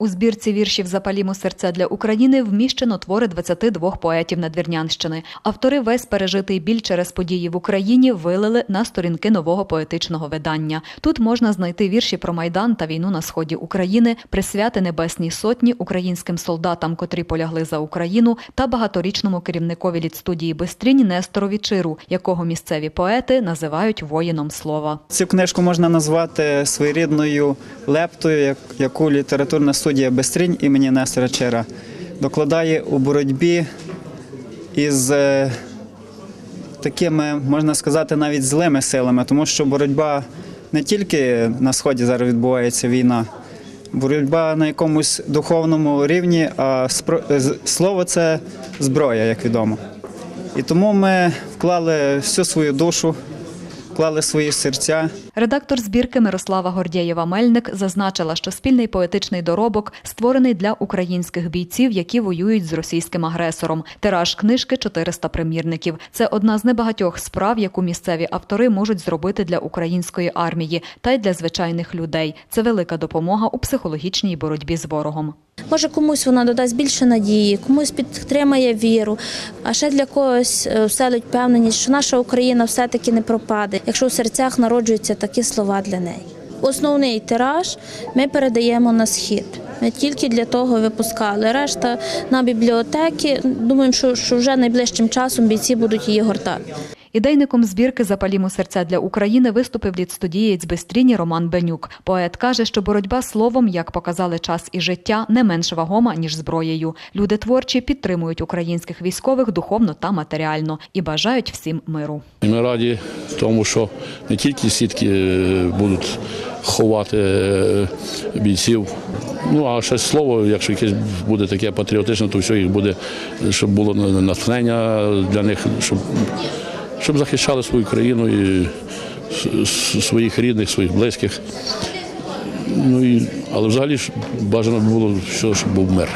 У збірці віршів «Запалімо серця для України» вміщено твори 22 поетів Надвірнянщини. Автори весь пережитий біль через події в Україні вилили на сторінки нового поетичного видання. Тут можна знайти вірші про Майдан та війну на сході України, присвяти Небесній Сотні, українським солдатам, котрі полягли за Україну, та багаторічному керівникові літстудії «Бистрінь» Несторові Чиру, якого місцеві поети називають воїном слова. Цю книжку можна назвати своєрідною лептою, як- яку літературна студія Бестрінь імені Нестора Чера докладає у боротьбі із е, такими, можна сказати, навіть злими силами, тому що боротьба не тільки на сході зараз відбувається війна, боротьба на якомусь духовному рівні, а спро- слово це зброя, як відомо. І тому ми вклали всю свою душу, вклали свої серця. Редактор збірки Мирослава Гордєєва-Мельник зазначила, що спільний поетичний доробок створений для українських бійців, які воюють з російським агресором. Тираж книжки 400 примірників. Це одна з небагатьох справ, яку місцеві автори можуть зробити для української армії та й для звичайних людей. Це велика допомога у психологічній боротьбі з ворогом. Може, комусь вона додасть більше надії, комусь підтримає віру, а ще для когось е, вселить впевненість, що наша Україна все-таки не пропаде, якщо в серцях народжуються такі слова для неї. Основний тираж ми передаємо на схід. Ми тільки для того випускали. Решта на бібліотеки. Думаємо, що, вже найближчим часом бійці будуть її гортати. Ідейником збірки «Запалімо серця для України» виступив літстудієць Бестріні Роман Бенюк. Поет каже, що боротьба словом, як показали час і життя, не менш вагома, ніж зброєю. Люди творчі підтримують українських військових духовно та матеріально і бажають всім миру. Ми раді тому, що не тільки сітки е, будуть ховати е, бійців, ну а ще слово, якщо якесь буде таке патріотичне, то все їх буде, щоб було натхнення для них, щоб, щоб захищали свою країну і своїх рідних, своїх близьких. Ну і, але взагалі бажано було, що- щоб був мир.